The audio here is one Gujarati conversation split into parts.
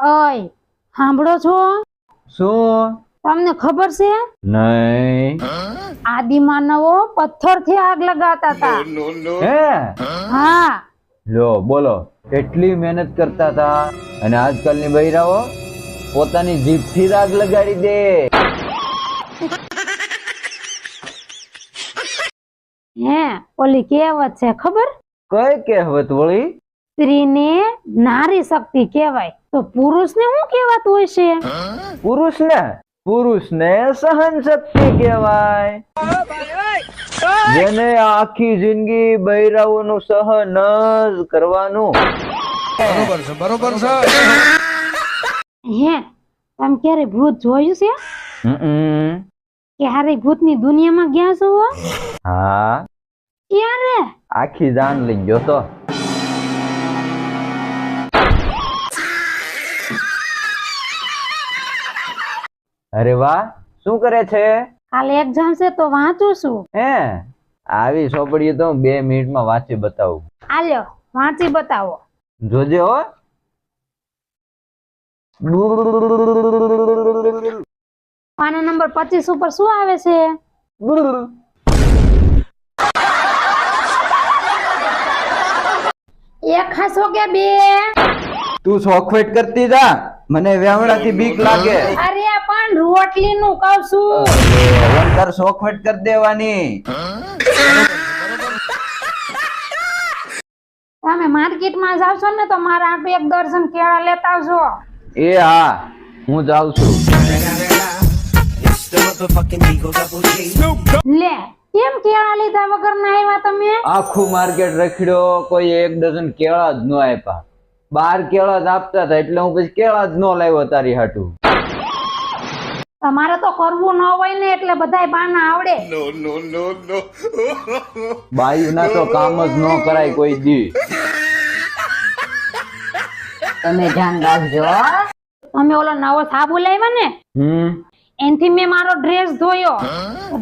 ઓય સાંભળો છો? શું? તમને ખબર છે? નહીં. આદિમાનવો પથ્થરથી આગ લગાવતા હતા. હે? હા. લો બોલો. એટલી મહેનત કરતા હતા અને આજકાલની બૈરાઓ પોતાની જીભથી જ આગ લગાડી દે. હે ઓલી કહેવત છે ખબર? કઈ કહેવત વળી? સ્ત્રીને નારી શક્તિ કહેવાય. તો પુરુષને શું કહેવાતું હોય છે? પુરુષને? પુરુષને સહન શક્તિ કહેવાય. જેને આખી જિંદગી બૈરાઓનું સહન જ કરવાનું. બરોબર છે બરોબર છે. હે તમે ક્યારે ભૂત જોયું છે? ક્યારે ક્યારે ભૂતની દુનિયામાં ગયા છો હા? ક્યારે? આખી જાન લઈ ગયો તો. અરે વાહ શું કરે છે? કાલે એક્ઝામ છે તો વાંચું છું. હે આવી ચોપડીઓ તો બે મિનિટમાં વાંચી બતાવું. આલ્યો વાંચી બતાવો. જોજે હો. પાના નંબર પચીસ ઉપર શું આવે છે? એક ખાસો કે બે? તું ચોખવેટ કરતી જા મને વ્યાવડાથી બીક લાગે. અરે પણ રોટલી નું કહું છું કરી દેવાની. તમે માર્કેટમાં જાવ છો ને તો મારા આટલું એક દર્જન કેળા લેતા આવજો. એ હા હું જાઉં છું. લે કેમ કેળા લીધા વગર ના આવ્યા તમે? આખું માર્કેટ રખડ્યો કોઈ એક ડઝન કેળા જ ન આપ્યા બાર કેળા જ આપતા હતા એટલે હું પછી કેળા જ ન લાવ્યો તારી હાટું. તમારે તો કરવું ન હોય ને એટલે બધા બાના આવડે. બાયુ ના તો કામ જ ન કરાય કોઈ દી. તમે ધ્યાન રાખજો તમે ઓલો નવો સાબુ લાવ્યા ને? હમ. એનથી મેં મારો ડ્રેસ ધોયો.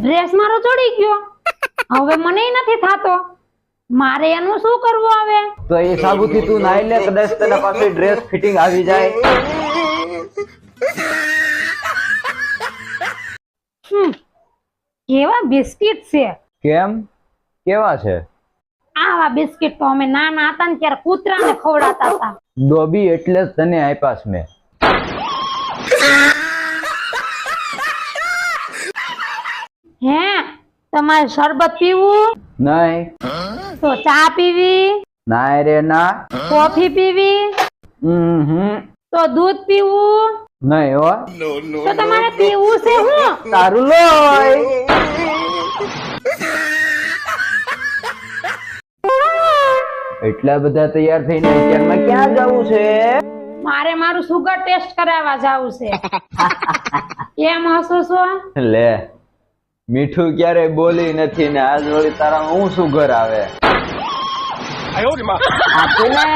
ડ્રેસ મારો ચડી ગયો. હવે મને નથી થાતો. મારે એનું શું કરવું હવે? તો એ સાબુથી તું નાઈ લે કદાચ તને પાછી ડ્રેસ ફિટિંગ આવી જાય. કેવા બિસ્કિટ છે? કેમ? કેવા છે? આવા બિસ્કિટ તો અમે નાના હતા ને ત્યારે કૂતરાને ખવડાતા હતા. ડોબી એટલે જ તને આપ્યાસ મેં. હે? તમારે શરબત પીવું? નહીં. તો ચા પીવી? ના રે ના. કોફી પીવી? હમ હમ. તો દૂધ પીવું? નહીં હો. તો તમારે પીવું છે હું. તારું લોય એટલા બધા તૈયાર થઈને અત્યારમાં ક્યાં જવું છે? મારે મારું સુગર ટેસ્ટ કરાવવા જવું છે. કેમ હસો છો? લે મીઠું ક્યારેય બોલી નથી ને આજ વળી તારામાં હું શું આયો આવે આપું ને